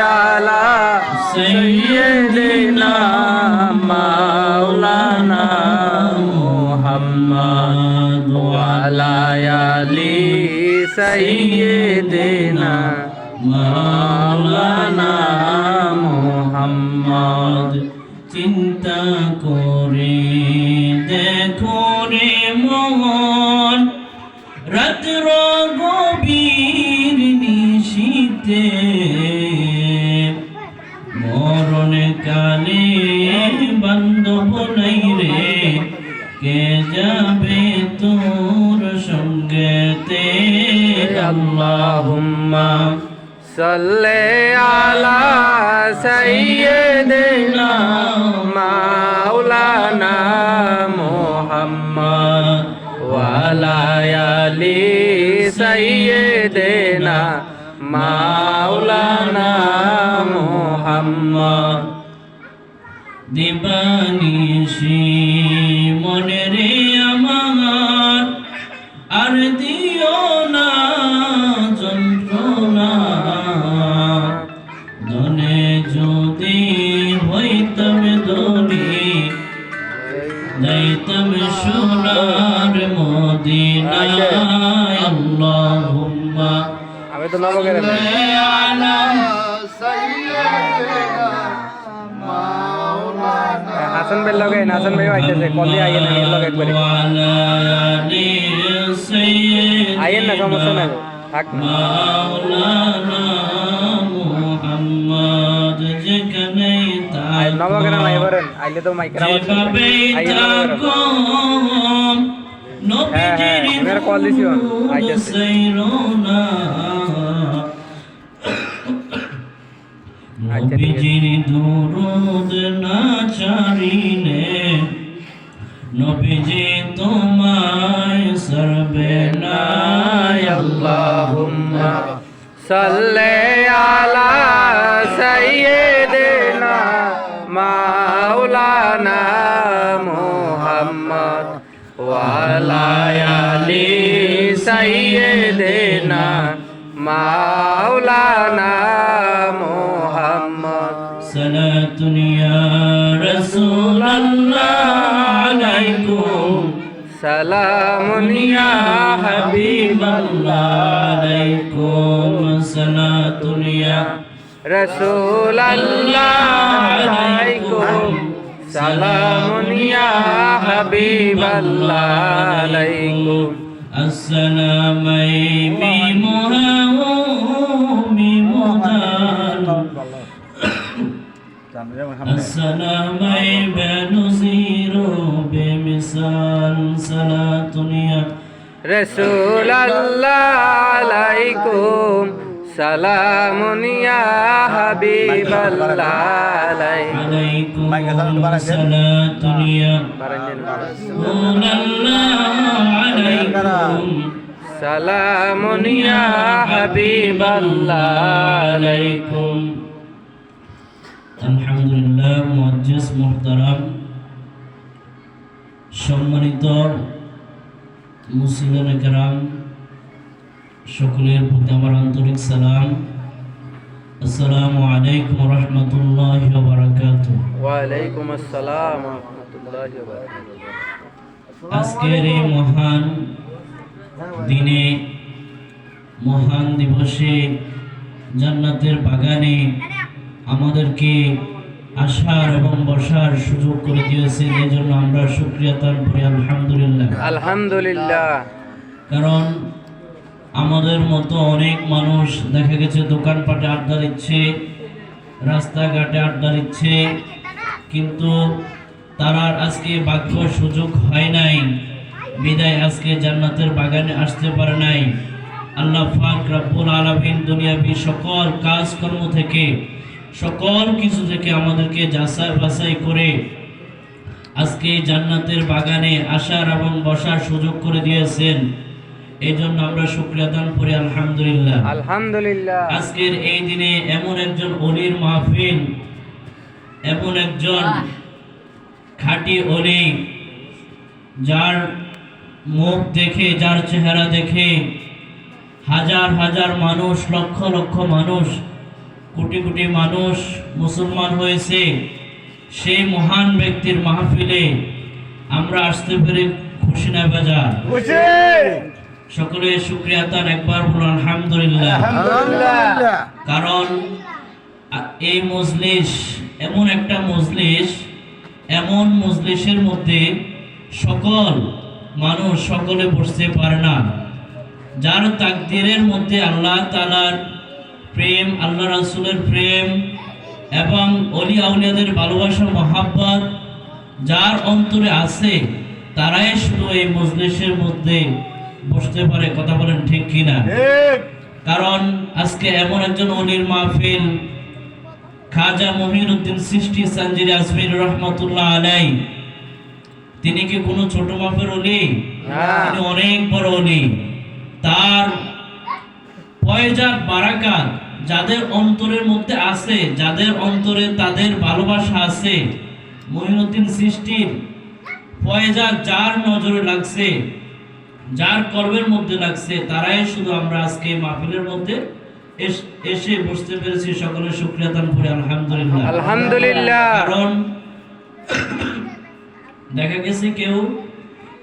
على سيدنا مولانا محمد وعلى آل سيدنا مولانا محمد চিন্তা করে হইতে মরণে কালে বান্ধব নাই রে। কে যাবে তোর সঙ্গেতে? আল্লাহুম্মা সাল্লে আলা সাইয়্যিদিনা মাওলানা মুহাম্মদ ওয়া আলা আলি সাইয়্যিদিনা মাওলানা মোহাম্মদ। দিবানিসি মনে রে আমার, আর দিও না যন্ত্রণা। ধনে যদি হইতাম ধনী দৈতম সোনার মোদিনায়। আল্লাহ আমি তো নবগের আলা হাসান ভাই লগে, হাসান ভাই আইতেছে, কল দিয়ে আইয়েন আমি লগে একবারে। আইয়েন না, সমস্যা নাই। থাক না। মাওলানা মুহাম্মদ যেখানে নবগের নাই আইলে তো মাইকের আওয়াজ। হ্যাঁ হ্যাঁ এবার কল দিছি আইতাছে নবীজির দুরুদ না চারিলে নবীজি তোমায় সর্বে আল্লাহুম্মা সাল্লি আলায়ালি সাইয়েদেনা মাওলানা মোহাম্মদ। সালাতুন ইয়া রাসূলুল্লাহ আলাইকুম। সালামুন ইয়া হাবিবাল্লাহ আলাইকুম। সালাতুন ইয়া রাসূলুল্লাহ আলাইকুম। سلام يا حبيب الله عليكم. السلام السلام بنزير بمثال صلاة يا رسول الله عليكم. সালামুন ইয়া হাবিবাল্লাহ মাইকে সালাম বাড়াইছেন সালামুন ইয়া হাবিবাল্লাহ আলাইকুম আলহামদুলিল্লাহ মুআজ্জাজ মুহতারাম, সম্মানিত মুসলিম কেরাম সকলের প্রতি আমার আন্তরিক সালাম। আসসালামু আলাইকুম রহমতুল্লাহ বারাকাতু ওয়ালাইকুম আসসালাম আজকের এই মহান দিনে মহান দিবসে জান্নাতের বাগানে আমাদেরকে আসার এবং বসার সুযোগ করে দিয়েছেন এই জন্য আমরা শুক্রিয়া তার আলহামদুলিল্লাহ। আলহামদুলিল্লাহ। কারণ আমাদের মতো অনেক মানুষ দেখা গেছে দোকানপাটে আড্ডা দিচ্ছে, রাস্তাঘাটে আড্ডা দিচ্ছে, কিন্তু তারা আজকে বাক্য সুযোগ হয় নাই। বিদায় আজকে জান্নাতের বাগানে আসতে পারে নাই। আল্লাহ ফাক রাব্বুল আলামিন দুনিয়াবি সকল কাজকর্ম থেকে, সকল কিছু থেকে আমাদেরকে যাচাই বাছাই করে আজকে জান্নাতের বাগানে আসার এবং বসার সুযোগ করে দিয়েছেন। এই জন্য আমরা শুক্রিয়া দান করি আলহামদুলিল্লাহ। আলহামদুলিল্লাহ। আজকের এই দিনে এমন একজন অলির মাহফিল এমন একজন খাঁটি অলি যার মুখ দেখে যার চেহারা দেখে হাজার হাজার মানুষ লক্ষ লক্ষ মানুষ কোটি কোটি মানুষ মুসলমান হয়েছে। সেই মহান ব্যক্তির মাহফিলে আমরা আসতে পেরে খুশি না বাজার। সকলে শুক্রিয়া তার একবার বলুন আলহামদুলিল্লাহ। কারণ এই মজলিস এমন একটা মজলিস এমন মজলিসের মধ্যে সকল মানুষ সকলে বসতে পারে না। যার তাকদিরের মধ্যে আল্লাহ তালার প্রেম আল্লাহ রাসুলের প্রেম এবং অলি আউলিয়াদের ভালোবাসা মহাব্বত যার অন্তরে আছে তারাই শুধু এই মজলিসের মধ্যে বসতে পারে কথা বলেন ঠিক কিনা? কারণ আজকে এমন একজন অলির মাহফিল খাজা মহিনুদ্দিন সৃষ্টি সানজির আজমির রহমতুল্লাহ আলাই। তিনি কি কোনো ছোট মাপের অলি? তিনি অনেক বড় অলি। তার পয়জার বারাকাত যাদের অন্তরের মধ্যে আছে যাদের অন্তরে তাদের ভালোবাসা আছে মহিনুদ্দিন সৃষ্টির ফয়েজা যার নজরে লাগছে যার কর্মের মধ্যে লাগছে তারাই শুধু আমরা আজকে মাহফিলের মধ্যে এসে বসতে পেরেছি। সকলের শুক্রিয়া দান করে। আলহামদুলিল্লাহ। আলহামদুলিল্লাহ। কারণ দেখা গেছে কেউ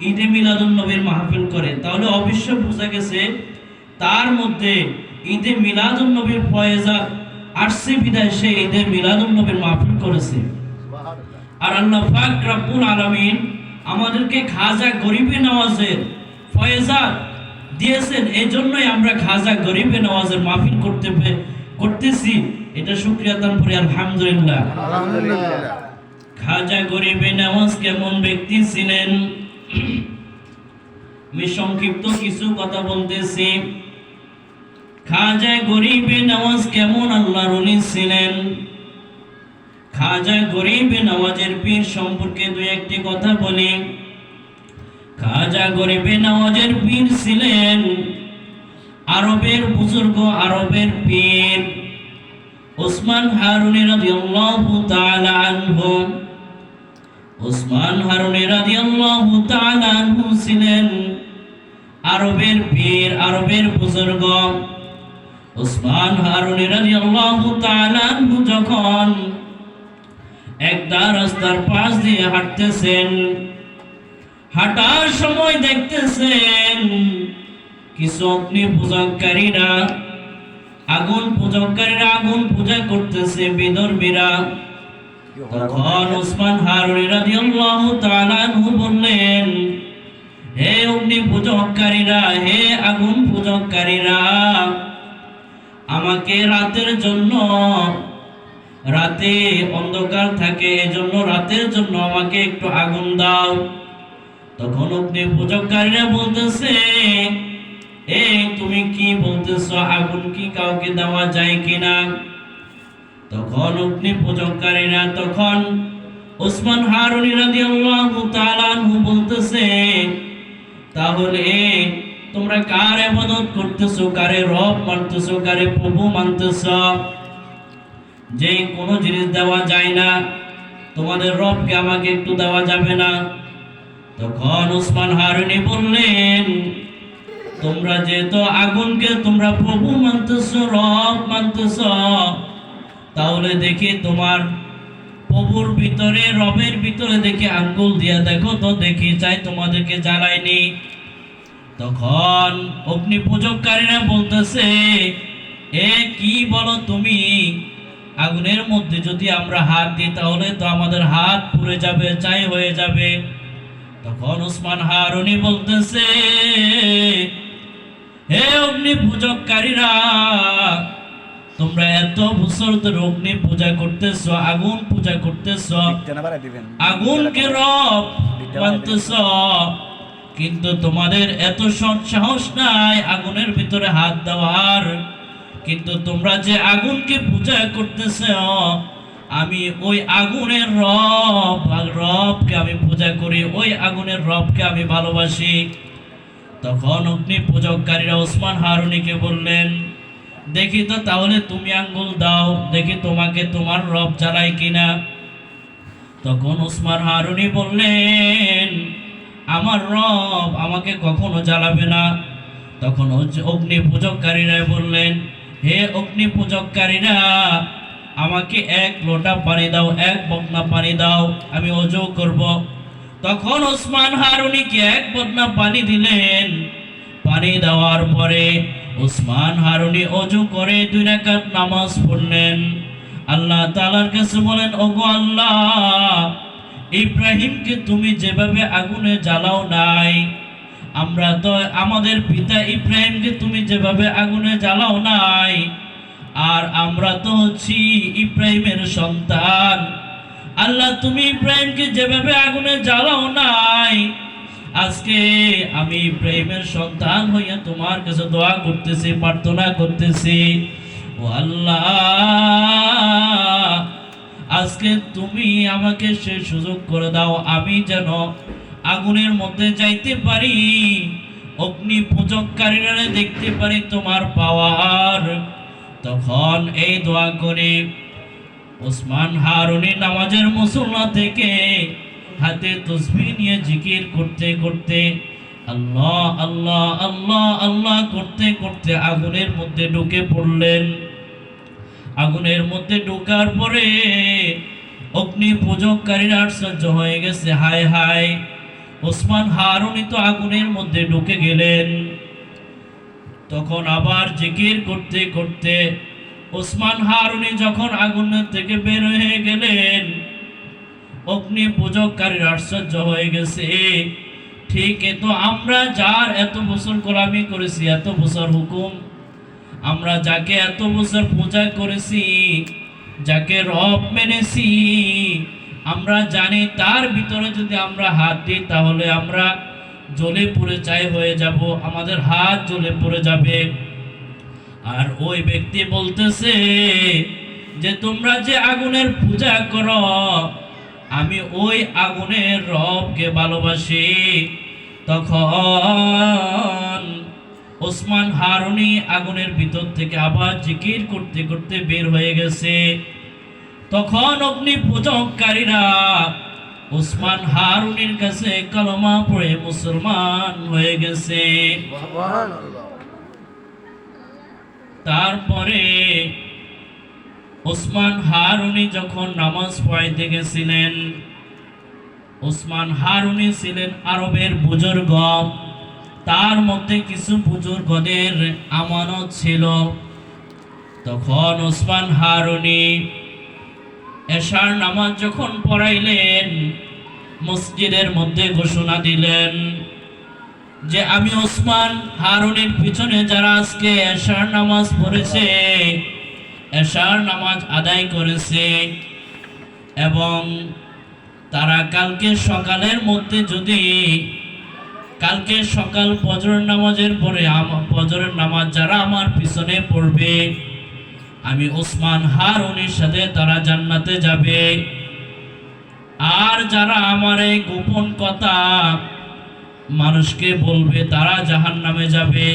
ঈদে মিলাদুন নবীর মাহফিল করে তাহলে অবশ্য বোঝা গেছে তার মধ্যে ঈদে মিলাদুন নবীর ফয়েজা আসছে বিদায় সে ঈদে মিলাদুন নবীর মাহফিল করেছে। আর আল্লাহ পাক রাব্বুল আলামিন আমাদেরকে খাজা গরিবে নওয়াজের ফয়েজাত দিয়েছেন এই জন্যই আমরা খাজা গরিবে নওয়াজের মাহফিল করতে করতেছি। এটা শুক্রিয়া দান করি আলহামদুলিল্লাহ। খাজা গরিবে নওয়াজ কেমন ব্যক্তি ছিলেন? আমি সংক্ষিপ্ত কিছু কথা বলতেছি। খাজা গরিবে নওয়াজ কেমন আল্লাহর ওলি ছিলেন? খাজা গরিবে নওয়াজের পীর সম্পর্কে দুই একটি কথা বলি। খাজা গরিবে নওয়াজের পীর ছিলেন। আরবের বুজুর্গ, আরবের পীর। ওসমান হারুনি রাদিয়াল্লাহু তাআলা আনহু। ওসমান হারুনি রাদিয়াল্লাহু তাআলা আনহু ছিলেন আরবের পীর, আরবের বুজুর্গ। ওসমান হারুনি রাদিয়াল্লাহু তাআলা আনহু যখন একটা রাস্তার পাশ দিয়ে হাঁটতেছেন হাঁটার সময় দেখতেছেন, কিছু অগ্নি পূজককারীরা আগুন পূজককারীরা আগুন পূজা করতেছে বিদর্মীরা তখন ওসমান হারুনি রাদিয়াল্লাহু তাআলা আনহু বললেন, হে অগ্নি পূজককারীরা হে আগুন পূজককারীরা আমাকে রাতের জন্য, রাতে অন্ধকার থাকে, এজন্য রাতের জন্য আমাকে একটু আগুন দাও। তখন অগ্নি পূজককারীরা বলতেছে, এ, তুমি কি বলতেছো? আগুন কি কাউকে দেওয়া যায় কিনা? তখন অগ্নি পূজককারীরা তখন ওসমান, হারুনি রাদিয়াল্লাহু তাআলা বলতেছে, তাহলে তোমরা কার ইবাদত করতেছো? কারে রব মানতেছো? কারে প্রভু মানতেছো? যে কোনো জিনিস দেওয়া যায় না। তোমাদের রবকে আমাকে একটু দেওয়া যাবে না। তখন উসমান হারুনি বললেন, তোমরা যেহেতু আগুনকে তোমরা প্রভু মানতেছ, রব মানতেছ, তাহলে দেখি তোমার প্রভুর ভিতরে, রবের ভিতরে দেখি আঙ্গুল দিয়া দেখো তো দেখি, চাই তোমাদেরকে জ্বালায়নি। তখন অগ্নি পূজককারীরা বলতেছে, এ কি বলো তুমি? আগুনের মধ্যে যদি আমরা হাত দিই, তাহলে তো আমাদের হাত পুড়ে যাবে, চাই হয়ে যাবে। তখন উসমান হারুনি বলতেছে হে অগ্নি পূজককারীরা তোমরা এত বছর ধরে অগ্নি পূজা করতেছ আগুন পূজা করতেছ আগুনকে রব মানতেছ কিন্তু তোমাদের এত সাহস নাই আগুনের ভিতরে হাত দেওয়ার কিন্তু তোমরা যে আগুনকে পূজা করতেছ আমি ওই আগুনের রব রবকে আমি পূজা করি, ওই আগুনের রবকে আমি ভালোবাসি। তখন অগ্নি পূজককারীরা ওসমান হারুনিকে বললেন, দেখি তো তাহলে তুমি আঙ্গুল দাও, দেখি তোমাকে তোমার রব জ্বালায় কিনা? তখন ওসমান হারুনি বললেন, আমার রব আমাকে কখনো জ্বালাবে না। তখন অগ্নি পূজককারীরা বললেন, হে অগ্নি পূজককারীরা আমাকে এক লোটা পানি দাও, এক বকনা পানি দাও, আমি অজু করব। তখন ওসমান হারুনিকে এক বদনা পানি দিলেন। পানি দেওয়ার পরে ওসমান হারুনি অজু করে দুই রাকাত নামাজ পড়লেন। আল্লাহ তাআলার কাছে বলেন, ওগো আল্লাহ, ইব্রাহিমকে তুমি যেভাবে আগুনে জ্বালাও নাই, আমরা তো আমাদের পিতা ইব্রাহিমকে তুমি যেভাবে আগুনে জ্বালাও নাই আর আমরা তো হচ্ছি ইব্রাহিমের সন্তান। আল্লাহ, তুমি ইব্রাহিমকে যেভাবে আগুনে জ্বালাও নাই, আজকে আমি ইব্রাহিমের সন্তান হইয়া তোমার কাছে দোয়া করতেছি, প্রার্থনা করতেছি। ও আল্লাহ, আজকে তুমি আমাকে সে সুযোগ করে দাও, আমি যেন আগুনের মধ্যে যাইতে পারি অগ্নি পূজককারীরা দেখতে পারি তোমার পাওয়ার। তখন এই দোয়া করে ওসমান হারুনি নামাজের মুসল্লা থেকে হাতে তসবি নিয়ে জিকির করতে করতে, আল্লাহ আল্লাহ আল্লাহ আল্লাহ করতে করতে আগুনের মধ্যে ঢুকে পড়লেন। আগুনের মধ্যে ঢোকার পরে অগ্নি পূজককারীরা আশ্চর্য হয়ে গেছে, হায় হায়। ওসমান হারুনি তো আগুনের মধ্যে ঢুকে গেলেন। তখন আবার জিকির করতে করতে ওসমান হারুনি যখন আগুনের থেকে বের হয়ে গেলেন অগ্নি পূজককারীর আশ্চর্য হয়ে গেছে। ঠিক এ তো আমরা যার এত বছর গোলামি করেছি, এত বছর হুকুম, আমরা যাকে এত বছর পূজা করেছি, যাকে রব মেনেছি, আমরা জানি তার ভিতরে যদি আমরা হাত দিই তাহলে আমরা জ্বলে পুড়ে চাই হয়ে যাব, আমাদের হাত জ্বলে পড়ে যাবে। আর ওই ব্যক্তি বলতেছে যে, তোমরা যে আগুনের পূজা করো, আমি ওই আগুনের রবকে ভালোবাসি। তখন ওসমান হারুনি আগুনের ভিতর থেকে আবার জিকির করতে করতে বের হয়ে গেছে। তখন অগ্নি পূজককারীরা ওসমান হারুনির কাছে কলমা পড়ে মুসলমান হয়ে গেছে। তারপরে ওসমান হারুনি যখন নামাজ পড়াইতে গেছিলেন ওসমান হারুনি ছিলেন আরবের বুজুর্গ। তার মধ্যে কিছু বুজুর্গদের আমানত ছিল। তখন ওসমান হারুনি এশার নামাজ যখন পড়াইলেন, মসজিদের মধ্যে ঘোষণা দিলেন যে আমি ওসমান হারুনের পিছনে যারা আজকে এশার নামাজ পড়েছে, এশার নামাজ আদায় করেছে এবং তারা কালকে সকালের মধ্যে যদি কালকে সকাল ফজরের নামাজের পরে ফজরের নামাজ যারা আমার পিছনে পড়বে আমি ওসমান হারুনের সাথে তারা জান্নাতে যাবে। আর যারা আমার এই গোপন কথা মানুষকে বলবে, তারা জাহান নামে যাবে।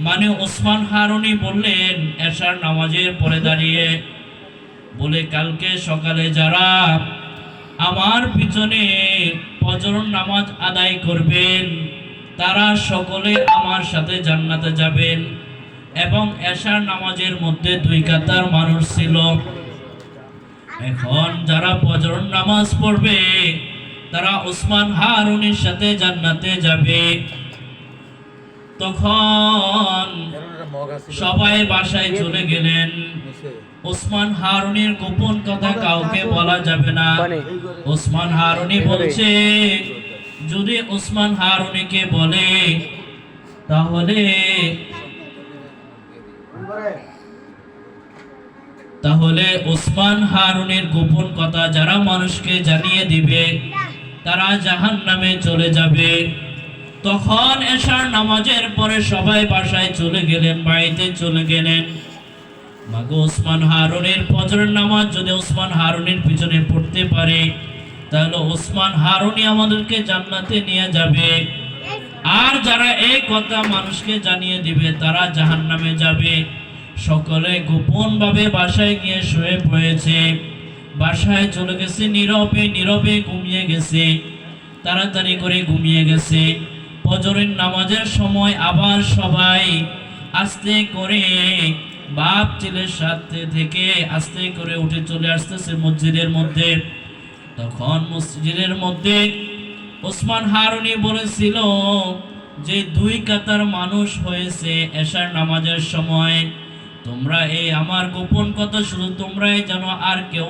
মানে ওসমান হারুনি বললেন, এশার নামাজের পরে দাঁড়িয়ে বলে, কালকে সকালে যারা আমার পিছনে ফজর নামাজ আদায় করবেন, তারা সকলে আমার সাথে জান্নাতে যাবেন। এবং এশার নামাজের মধ্যে দুই কাতার মানুষ ছিল। এখন যারা ফজর নামাজ পড়বে, তারা ওসমান হারুনের সাথে জান্নাতে যাবে। তখন সবাই বাসায় চলে গেলেন। ওসমান হারুনের গোপন কথা কাউকে বলা যাবে না। ওসমান হারুনি বলছে, যদি ওসমান হারুনিকে বলে, তাহলে তাহলে ওসমান হারুনের গোপন কথা যারা মানুষকে জানিয়ে দিবে, তারা জাহান নামে চলে যাবে। তখন এশার নামাজের পরে সবাই বাসায় চলে গেলেন, বাড়িতে চলে গেলেন। মাগো ওসমান হারুনের ফজরের নামাজ যদি ওসমান হারুনের পিছনে পড়তে পারে, তাহলে ওসমান হারুনি আমাদেরকে জান্নাতে নিয়ে যাবে। আর যারা এই কথা মানুষকে জানিয়ে দিবে, তারা জাহান্নামে যাবে। সকলে গোপন ভাবে বাসায় গিয়ে শুয়ে পড়েছে। বাসায় চলে গেছে, নীরবে নীরবে ঘুমিয়ে গেছে। তাড়াতাড়ি করে ঘুমিয়ে গেছে। ফজরের নামাজের সময় আবার সবাই আস্তে করে বাপ ছেলের সাথে থেকে আস্তে করে উঠে চলে আসতেছে মসজিদের মধ্যে। তখন মসজিদের মধ্যে ওসমান হারুনি বলেছিল যে, দুই কাতার মানুষ হয়েছে এশার নামাজের সময়। তোমরা এই আমার গোপন কথা শুধু তোমরাই জানো আর কেউ